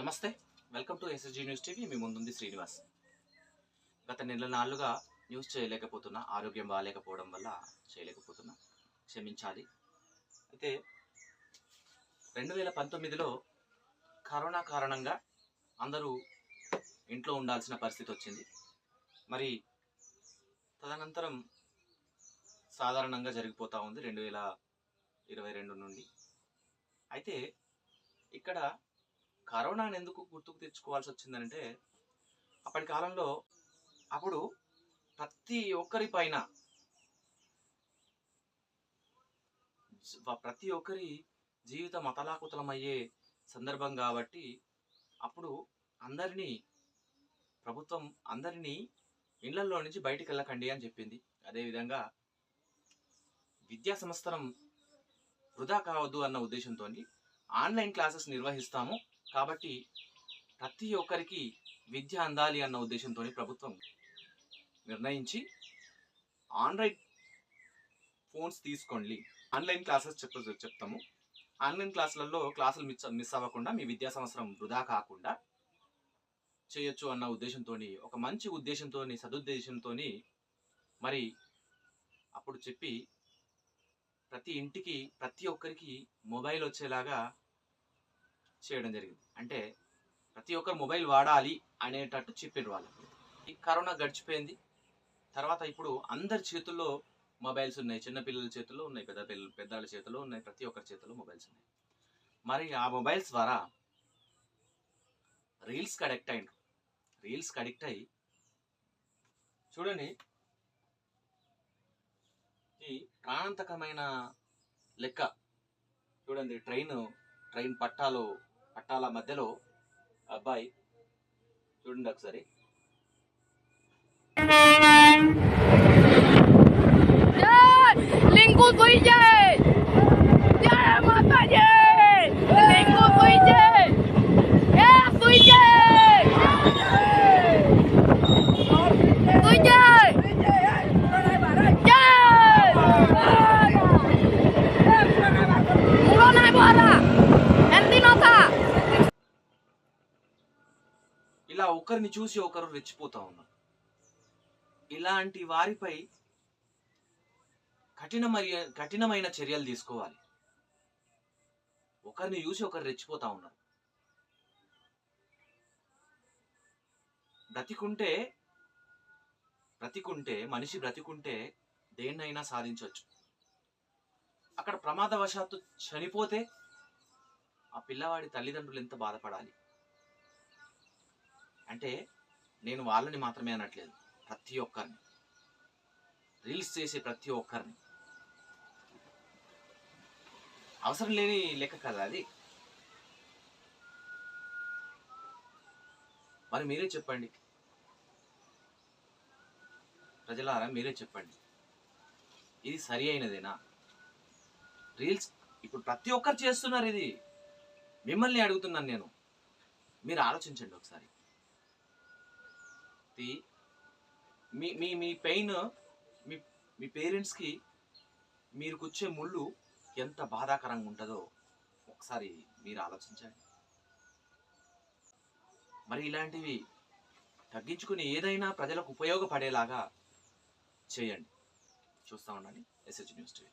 నమస్తే welcome to SSG news TV మీ ముందుంది శ్రీనివాస్. గత నెల నాళ్ళుగా న్యూస్ చేయలేకపోతున్నా ఆరోగ్యం బాగాలేకపోవడం వల్ల చేయలేకపోతున్నా. క్షమించాలి. అయితే రెండు వేల పంతొమ్మిదిలో కరోనా కారణంగా అందరూ ఇంట్లో ఉండాల్సిన పరిస్థితి వచ్చింది. మరి తదనంతరం సాధారణంగా జరిగిపోతూ ఉంది రెండు వేల ఇరవై రెండు నుండి. అయితే ఇక్కడ కరోనాను ఎందుకు గుర్తుకు తెచ్చుకోవాల్సి వచ్చిందంటే అప్పటి కాలంలో అప్పుడు ప్రతి ఒక్కరి పైన ప్రతి ఒక్కరి జీవితం అతలాకుతలమయ్యే సందర్భం కాబట్టి అప్పుడు అందరినీ ప్రభుత్వం అందరినీ ఇళ్ళలో నుంచి బయటికి వెళ్ళకండి అని చెప్పింది. అదేవిధంగా విద్యా సంస్థనం వృధా కావద్దు అన్న ఉద్దేశంతో ఆన్లైన్ క్లాసెస్ నిర్వహిస్తాము. కాబట్టి ప్రతి ఒక్కరికి విద్య అందాలి అన్న ఉద్దేశంతో ప్రభుత్వం నిర్ణయించి ఆన్లైన్ ఫోన్స్ తీసుకోండి. ఆన్లైన్ క్లాసెస్ చెప్ చెప్తాము. ఆన్లైన్ క్లాసులలో క్లాసులు మిస్ మిస్ అవ్వకుండా మీ విద్యా సంవత్సరం వృధా కాకుండా చేయొచ్చు అన్న ఉద్దేశంతో ఒక మంచి ఉద్దేశంతో సదుద్దేశంతో మరి అప్పుడు చెప్పి ప్రతి ఇంటికి ప్రతి ఒక్కరికి మొబైల్ వచ్చేలాగా చేయడం జరిగింది. అంటే ప్రతి ఒక్కరు మొబైల్ వాడాలి అనేటట్టు చెప్పారు వాళ్ళు ఈ కరోనా గడిచిపోయింది. తర్వాత ఇప్పుడు అందరి చేతుల్లో మొబైల్స్ ఉన్నాయి. చిన్నపిల్లల చేతుల్లో ఉన్నాయి పెద్ద పిల్లల పెద్దల చేతుల్లో ఉన్నాయి. ప్రతి ఒక్కరి చేతుల్లో మొబైల్స్ ఉన్నాయి. మరి ఆ మొబైల్స్ ద్వారా రీల్స్కి అడిక్ట్ అయ్యిండ్రు రీల్స్కి అడిక్ట్ అయ్యి చూడండి. ఈ ప్రాణాంతకమైన లెక్క చూడండి. ట్రైన్ ట్రైన్ పట్టాలు పట్టాల మధ్యలో అబ్బాయి చూడండి ఒకసారి Lingkod Puije! Ya matanya! Lingkod Puije! Ya ఒకరిని చూసి ఒకరు రెచ్చిపోతూ ఉన్నారు. ఇలాంటి వారిపై కఠినమైన కఠినమైన చర్యలు తీసుకోవాలి. ఒకరిని చూసి ఒకరు రెచ్చిపోతూ ఉన్నారు. బ్రతికుంటే బ్రతికుంటే మనిషి బ్రతికుంటే దేన్నైనా సాధించవచ్చు. అక్కడ ప్రమాదవశాత్తు చనిపోతే ఆ పిల్లవాడి తల్లిదండ్రులు ఎంత బాధపడాలి? అంటే నేను వాళ్ళని మాత్రమే అనట్లేదు. ప్రతి ఒక్కరిని. రీల్స్ చేసే ప్రతి ఒక్కరిని. అవసరం లేని లెక్క కదా అది. మరి మీరే చెప్పండి. ప్రజలారా మీరే చెప్పండి. ఇది సరి అయినదేనా? రీల్స్ ఇప్పుడు ప్రతి ఒక్కరు చేస్తున్నారు ఇది. మిమ్మల్ని అడుగుతున్నాను నేను. మీరు ఆలోచించండి ఒకసారి. చెప్పి మీ మీ మీ పెయిన్ మీ మీ పేరెంట్స్కి మీరు కూర్చే ముళ్ళు ఎంత బాధాకరంగా ఉంటుందో ఒకసారి మీరు ఆలోచించండి. మరి ఇలాంటివి తగ్గించుకుని ఏదైనా ప్రజలకు ఉపయోగపడేలాగా చేయండి. చూస్తా ఉండండి. SH news TV